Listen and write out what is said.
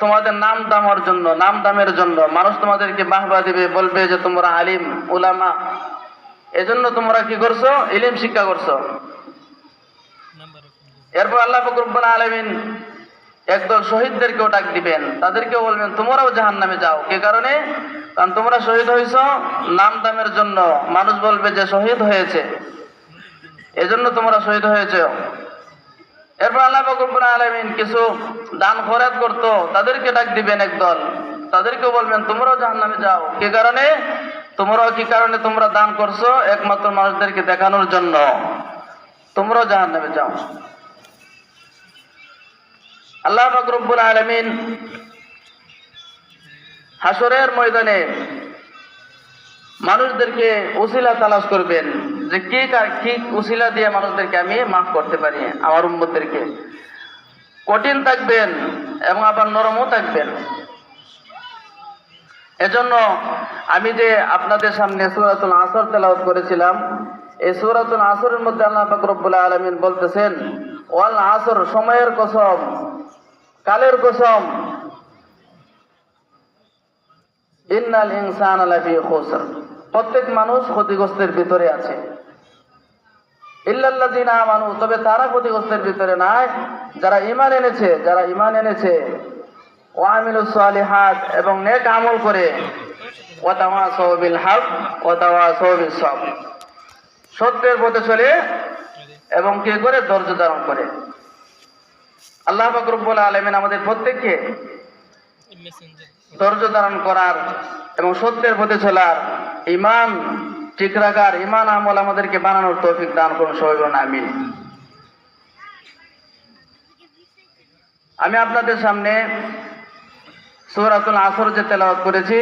তোমাদের নাম দামার জন্য, নাম দামের জন্য। মানুষ তোমাদেরকে বাহবা দিবে, বলবে যে তোমরা আলিম, উলামা। এজন্য তোমরা কি করছ? ইলিম শিক্ষা করছ। এরপর আল্লাহ ফকরুব্বুল আলমিন একদল শহীদদেরকেও ডাক দিবেন। তাদেরকেও বলবেন, তোমরাও জাহান নামে যাও। কে কারণে? কারণ তোমরা শহীদ হয়েছ নাম দামের জন্য। মানুষ বলবে যে শহীদ হয়েছে। এজন্য তোমরা শহীদ হয়েছে। এরপর আল্লাহ ফকরুব্বুল আলমিন কিছু দান খরাত করতো, তাদেরকে ডাক দিবেন একদল। তাদেরকেও বলবেন, তোমরাও জাহান নামে যাও। কি কারণে? তোমরাও কি কারণে তোমরা দান করছ? একমাত্র মানুষদেরকে দেখানোর জন্য। তোমরাও জাহান নামে যাও। আল্লাহ ফকরুব্বুল আলমিন হাসরের ময়দানে মানুষদেরকে উসিলা তালাশ করবেন। যে কি কা- কি উসিলা দিয়ে মানুষদেরকে আমি মাফ করতে পারি, আমার উম্মতদেরকে। কঠিন থাকবেন এবং আবার নরমও থাকবেন। এজন্য আমি যে আপনাদের সামনে সুরাতুল আসর তেলাওয়াত করেছিলাম, এই সুরাতুল আসরের মধ্যে আল্লাহ পাক রব্বুল আলামিন বলতেছেন, ওয়াল আসর সময়ের কসম, কালের কসম। ইন্নাল ইনসান লাফি খুসর। প্রত্যেক মানুষ ক্ষতিগ্রস্তের ভিতরে আছে। ইল্লাল্লাযিনা আমানু তবে তারা ক্ষতিগ্রস্তের ভিতরে নাই। যারা ঈমান এনেছে যারা ঈমান এনেছে ওয়ামিলুস সালিহাত এবং নেক আমল করে ওয়াতাওয়াসাউ বিল হক ওয়াতাওয়াসাউ বিস সবর সত্যের পথে চলে এবং কে করে? ধৈর্য ধারণ করে। আল্লাহ পাক রব্বুল আলামিন আমাদের প্রত্যেককে ধৈর্য ধারণ করার এবং সত্যের পথে চলার ইমান ঠিক রাখার ইমান আমল আমাদেরকে বানানোর তৌফিক দান করুন, সবাই বলুন আমিন। আমি আপনাদের সামনে সৌরাতুল আসর যে তেলাওয়াত করেছি